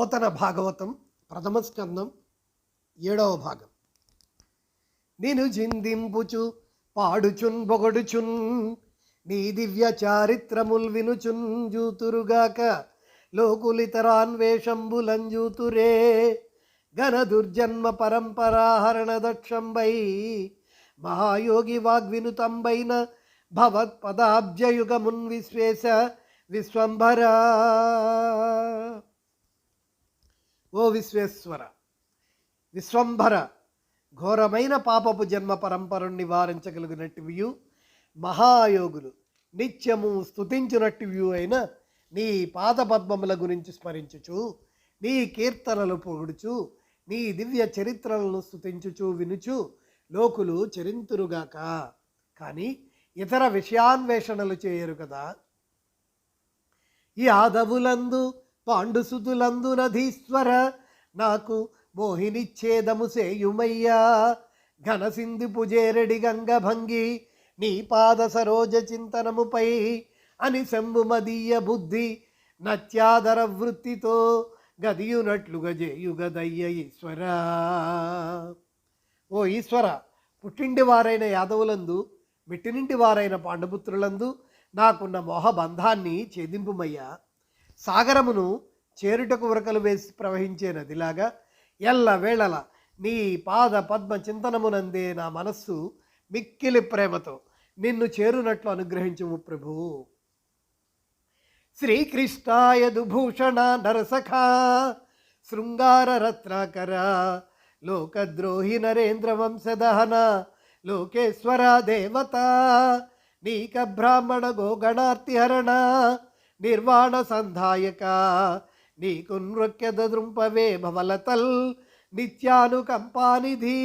పోతన భాగవతం ప్రథమ స్కందం ఏడవ భాగం. నేను జిందింపుచు పాడుచున్ పొగడుచున్ నీ దివ్య చారిత్రముల్ వినుచున్ జూతురుగాక లోకులితరాన్వేషంబులంజూతురే. ఘన దుర్జన్మ పరంపరాహరణ దక్షంబై మహాయోగి వాగ్వినుతంబైన భవత్పదాబ్జయుగమున్ విశ్వేశ విశ్వంభరా. ఓ విశ్వేశ్వర విశ్వంభర ఘోరమైన పాపపు జన్మ పరంపరను నివారించగలిగినట్టువియు మహాయోగులు నిత్యము స్తుతించినట్టువ్యు అయిన నీ పాదపద్మముల గురించి స్మరించుచు నీ కీర్తనలు పొగుడుచు నీ దివ్య చరిత్రలను స్థుతించుచు వినుచు లోకులు చరింతురుగాక. కానీ ఇతర విషయాన్వేషణలు చేయరు కదా. ఈ ఆదవులందు నధీశ్వర నాకు మోహినిచ్ఛేదము సేయుమయ్యా ఘనసింధు పుజేరెడి గంగభంగి నీ పాద సరోజ చింతనముపై అని శంభుమదీయ బుద్ధి నత్యాదర వృత్తితో గదియునట్లుగా జేయుగదయ్య ఈశ్వరా. ఓ ఈశ్వర పుట్టింటి వారైన యాదవులందు మిట్టినింటి వారైన పాండపుత్రులందు నాకున్న మోహబంధాన్ని ఛేదింపుమయ్యా. సాగరమును చేరుటకు ఉరకలు వేసి ప్రవహించే నదిలాగా ఎల్ల వేళల నీ పాద పద్మ చింతనమునందే నా మనస్సు మిక్కిలి ప్రేమతో నిన్ను చేరునట్లు అనుగ్రహించుము ప్రభువు శ్రీకృష్ణాయ దుభూషణ నరసఖా శృంగార రత్నాకర లోకద్రోహి నరేంద్ర వంశదహన లోకేశ్వర దేవత నీక బ్రాహ్మణ గోగణార్తిహరణ నిర్వాణ సంధాయక. నీకు నృక్యద దృంపవే భవలతల్ నిత్యానుకంపానిధి.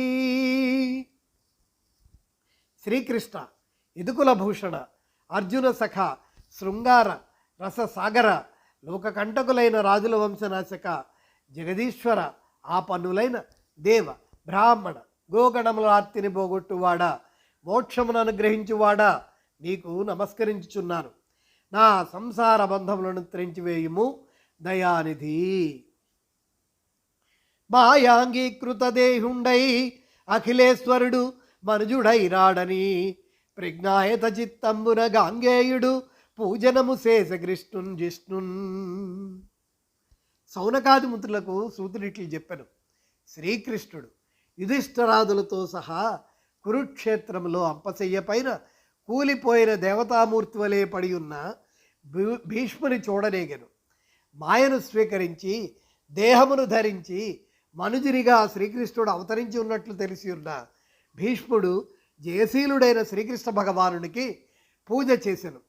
శ్రీకృష్ణ ఇదుకుల భూషణ అర్జున సఖ శృంగార రససాగర లోకకంటకులైన రాజుల వంశనాశక జగదీశ్వర ఆ పన్నులైన దేవ బ్రాహ్మణ గోగణముల ఆర్తిని పోగొట్టువాడా మోక్షమును అనుగ్రహించువాడా నీకు నమస్కరించుచున్నాను. నా సంసార బంధములను త్రెంచివేయుము దయానిధి. మాయాంగీకృత దేహుండై అఖిలేశ్వరుడు మనుజుడై రాడని ప్రజ్ఞాయత చిత్తంబున గాంగేయుడు పూజనము శేష కృష్ణున్ జిష్ణున్. సౌనకాది సూతుడిట్లు చెప్పాను. శ్రీకృష్ణుడు యుధిష్ఠరాదులతో సహా కురుక్షేత్రంలో అంపశయ్య పైన కూలిపోయిన దేవతామూర్తి వలె పడి ఉన్న భీ- భీష్ముని చూడనేగను. మాయను స్వీకరించి దేహమును ధరించి మనుజునిగా శ్రీకృష్ణుడు అవతరించి ఉన్నట్లు తెలిసి ఉన్న భీష్ముడు జయశీలుడైన శ్రీకృష్ణ భగవానునికి పూజ చేసెను.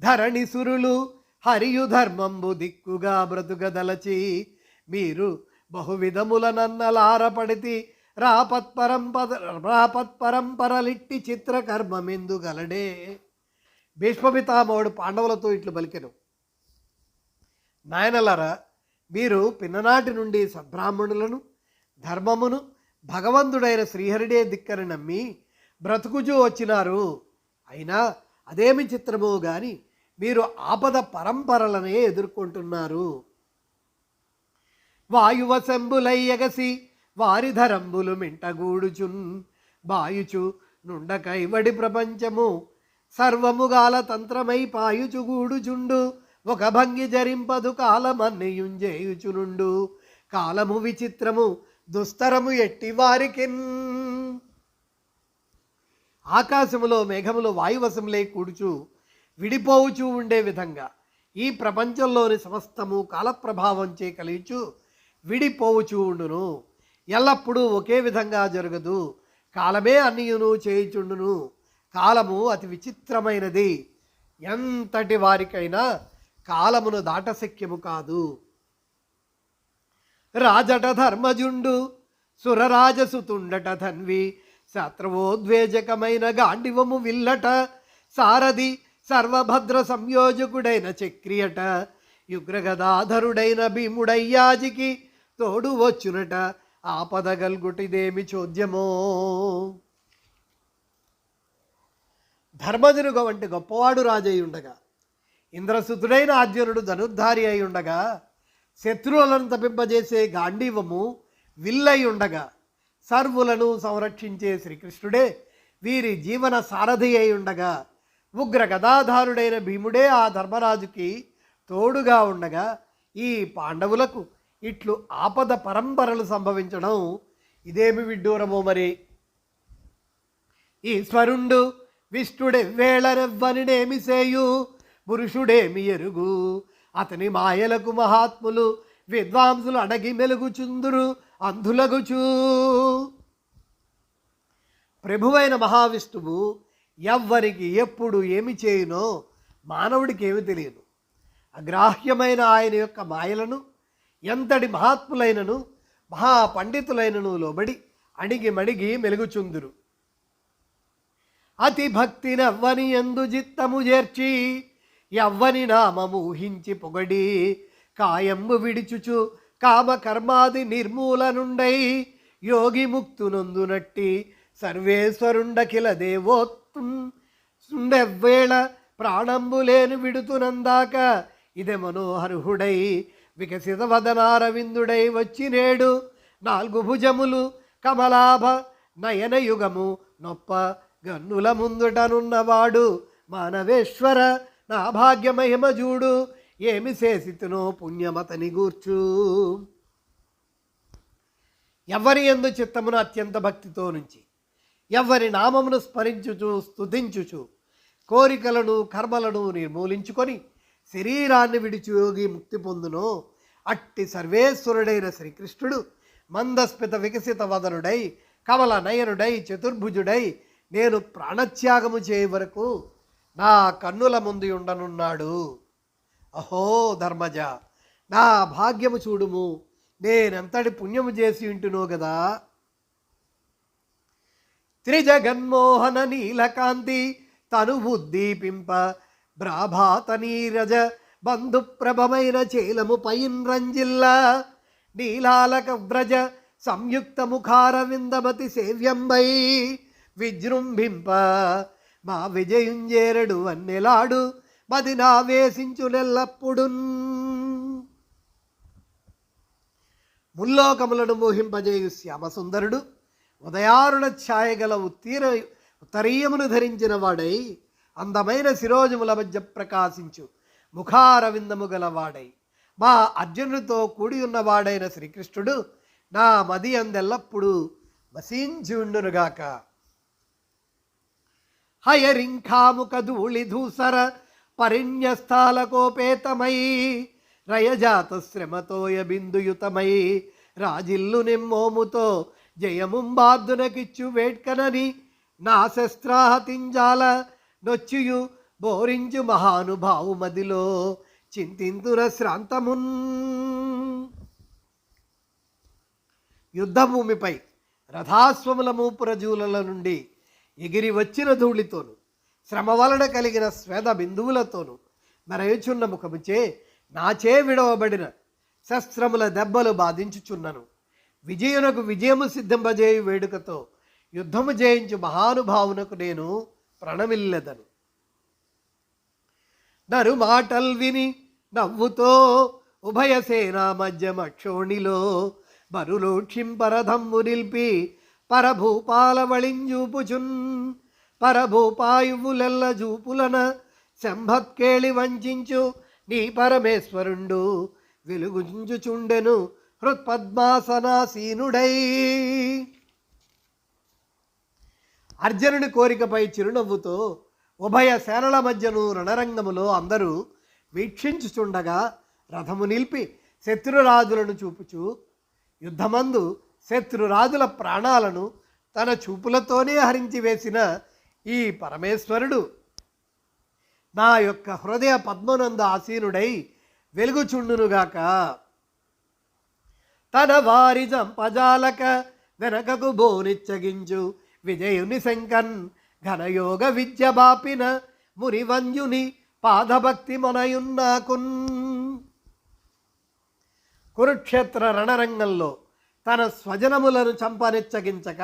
ధరణి సురులు హరియు ధర్మంబు దిక్కుగా బ్రతుకదలచి మీరు బహువిధముల నన్నలారపడితి రాపత్పరంపద రాపత్పరంపరలిట్టి చిత్రకర్మమెందు గలడే. భీష్మపితామహుడు పాండవులతో ఇట్లు పలికెను. నాయనలారా మీరు పిన్ననాటి నుండి సద్బ్రాహ్మణులను ధర్మమును భగవంతుడైన శ్రీహరిడే దిక్కని నమ్మి బ్రతుకుజూ వచ్చినారు. అయినా అదేమి చిత్రమో గాని మీరు ఆపద పరంపరలనే ఎదుర్కొంటున్నారు. వాయువ ఎగసి వారి ధరంబులు మింటగూడుచున్ బాయుచు నుండ కైవడి ప్రపంచము. సర్వముగాల తంత్రమై పాయుచుగూడుచుండు ఒక భంగి జరింపదు కాలమన్నయుంజేయుచునుండు కాలము విచిత్రము దుస్తరము ఎట్టి వారికిన్? ఆకాశములో మేఘములు వాయువశములే కూడుచు విడిపోవుచూ ఉండే విధంగా ఈ ప్రపంచంలోని సమస్తము కాలప్రభావంచే కలియుచు విడిపోవుచూ ఉండును. ఎల్లప్పుడూ ఒకే విధంగా జరగదు. కాలమే అన్నియును చేయుచుండును. కాలము అతి విచిత్రమైనది. ఎంతటి వారికైనా కాలమును దాటశక్యము కాదు. రాజట ధర్మజుండు సురరాజసుతుండట ధన్వి శత్రువోద్వేజకమైన గాండివము విల్లట సారథి సర్వభద్ర సంయోజకుడైన చక్రియట యుగ్రగదాధరుడైన భీముడయ్యాజికి తోడు వచ్చునట ఆపదగల్గుటిదేమి చోద్యమో. ధర్మజనుగ వంటి గొప్పవాడు రాజై ఉండగా ఇంద్రసుతుడైన అర్జునుడు ధనుర్ధారి అయి ఉండగా శత్రువులను తప్పింపజేసే గాంధీవము విల్లై ఉండగా సర్వులను సంరక్షించే శ్రీకృష్ణుడే వీరి జీవన సారథి అయి ఉండగా ఉగ్ర గదాధారుడైన భీముడే ఆ ధర్మరాజుకి తోడుగా ఉండగా ఈ పాండవులకు ఇట్లు ఆపద పరంపరలు సంభవించడం ఇదేమి విడ్డూరమో మరి? ఈశ్వరుండు విష్ణుడెవ్వేళనెవ్వనినేమి సేయు? పురుషుడేమి ఎరుగు. అతని మాయలకు మహాత్ములు విద్వాంసులు అడగి మెలుగుచుందురు అంధులగుచు. ప్రభువైన మహావిష్ణువు ఎవ్వరికి ఎప్పుడు ఏమి చేయునో మానవుడికి ఏమి తెలియదు. అగ్రాహ్యమైన ఆయన యొక్క మాయలను ఎంతటి మహాత్ములైనను మహాపండితులైనను లోబడి అణిగి మణిగి మెలుగుచుందురు. అతి భక్తి నవ్వని ఎందు జిత్తము చేర్చి ఎవ్వని నామము ఊహించి పొగడి కాయంబు విడిచుచు కామకర్మాది నిర్మూలనుండై యోగి ముక్తునందునట్టి సర్వేశ్వరుండకిల దేవోత్తం సుండెవ్వేళ ప్రాణంబులేను విడుతునందాక ఇదే మనోహరుహుడై వికసిత వదనారవిందుడై వచ్చి నేడు నాలుగు భుజములు కమలాభ నయన యుగము నొప్ప గన్నుల ముందుటనున్నవాడు మానవేశ్వర నా భాగ్యమహిమ చూడు ఏమి చేసితునో పుణ్యమతని గూర్చు. ఎవరి ఎందు చిత్తమును అత్యంత భక్తితో నుంచి ఎవరి నామమును స్మరించుచు స్తుతించుచు కోరికలను కర్మలను నిర్మూలించుకొని శరీరాన్ని విడిచి యోగి ముక్తి పొందునో అట్టి సర్వేశ్వరుడైన శ్రీకృష్ణుడు మందస్మిత వికసిత వదనుడై కమల నయనుడై చతుర్భుజుడై నేను ప్రాణత్యాగము చేయ వరకు నా కన్నుల ముందు ఉండనున్నాడు. అహో ధర్మజ నా భాగ్యము చూడుము. నేనెంతటి పుణ్యము చేసి ఉంటునో కదా త్రిజగన్మోహన నీలకాంతి తను ఉద్దీపింప బ్రాభాత నీరజ బంధుప్రభమైన చేలము పైన్ రంజిల్లా నీలాలక వ్రజ సంయుక్త ముఖార విందమతి సేవ్యంబై విజృంభింప మా విజయుంజేరడు అన్నెలాడు మది నావేశించునెల్లప్పుడున్ ముల్లోకములను మోహింపజేయు శ్యామసుందరుడు ఉదయారుణ ఛాయగల ఉత్తీర ఉత్తరీయమును ధరించిన వాడై అందమైన శిరోజముల మధ్య ప్రకాశించు. ముఖారవిందము గలవాడై మా అర్జునుడితో కూడి ఉన్నవాడైన శ్రీకృష్ణుడు నా మది అందెల్లప్పుడూ వసించి హయరింఖాముఖ ధూళి ధూసర పరిణ్యస్థాలకోపేతమై రయజాత శ్రమతోయ బిందుయుతమై రాజిల్లు నిమ్మోముతో జయముంబార్దునకిచ్చు వేట్కనని నా శస్త్రాహతింజాల నొచ్చియు బోరించు మహానుభావు మదిలో చింతింతుర శ్రాంతమున్. యుద్ధభూమిపై రథాస్వముల మూపురజూలల నుండి ఎగిరి వచ్చిన ధూళితోను శ్రమ వలన కలిగిన స్వేద బిందువులతోను మరయుచున్న ముఖముచే నాచే విడవబడిన శస్త్రముల దెబ్బలు బాధించుచున్నను. విజయునకు విజయము సిద్ధింపజేయు వేడుకతో యుద్ధము జయించు మహానుభావునకు నేను ప్రణమిల్లెదను. నరు మాటల్ విని నవ్వుతో ఉభయ సేనా మధ్య మక్షోణిలో బరులోక్షింపరథమ్ము నిల్పి పరభూపాల వళింజూపుచున్ పరభూపాయువులెల్ల జూపులన శంభత్కేళి వంచించు నీ పరమేశ్వరుండు వెలుగుంజుచుండెను హృత్పద్మాసనాసీనుడై. అర్జునుడి కోరికపై చిరునవ్వుతో ఉభయ సేనల మధ్యను రణరంగములో అందరూ వీక్షించుచుండగా రథము నిలిపి శత్రురాజులను చూపుచు యుద్ధమందు శత్రురాజుల ప్రాణాలను తన చూపులతోనే హరించి వేసిన ఈ పరమేశ్వరుడు. నా యొక్క హృదయ పద్మనంద ఆసీనుడై వెలుగుచుండునుగాక. తన వారి జంపజాలక వెనకకు బోనిచ్చగించు విజయుని శంకన్ ఘనయోగ విద్య బాపిన మురివంజుని పాదభక్తి మొనయున్నాకున్. కురుక్షేత్ర రణరంగంలో తన స్వజనములను చంపనిచ్చగించక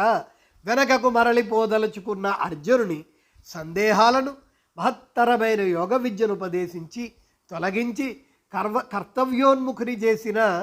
వెనకకు మరలిపోదలుచుకున్న అర్జునుని సందేహాలను మహత్తరమైన యోగ విద్యను ఉపదేశించి తొలగించి కర్వ కర్తవ్యోన్ముఖుని చేసిన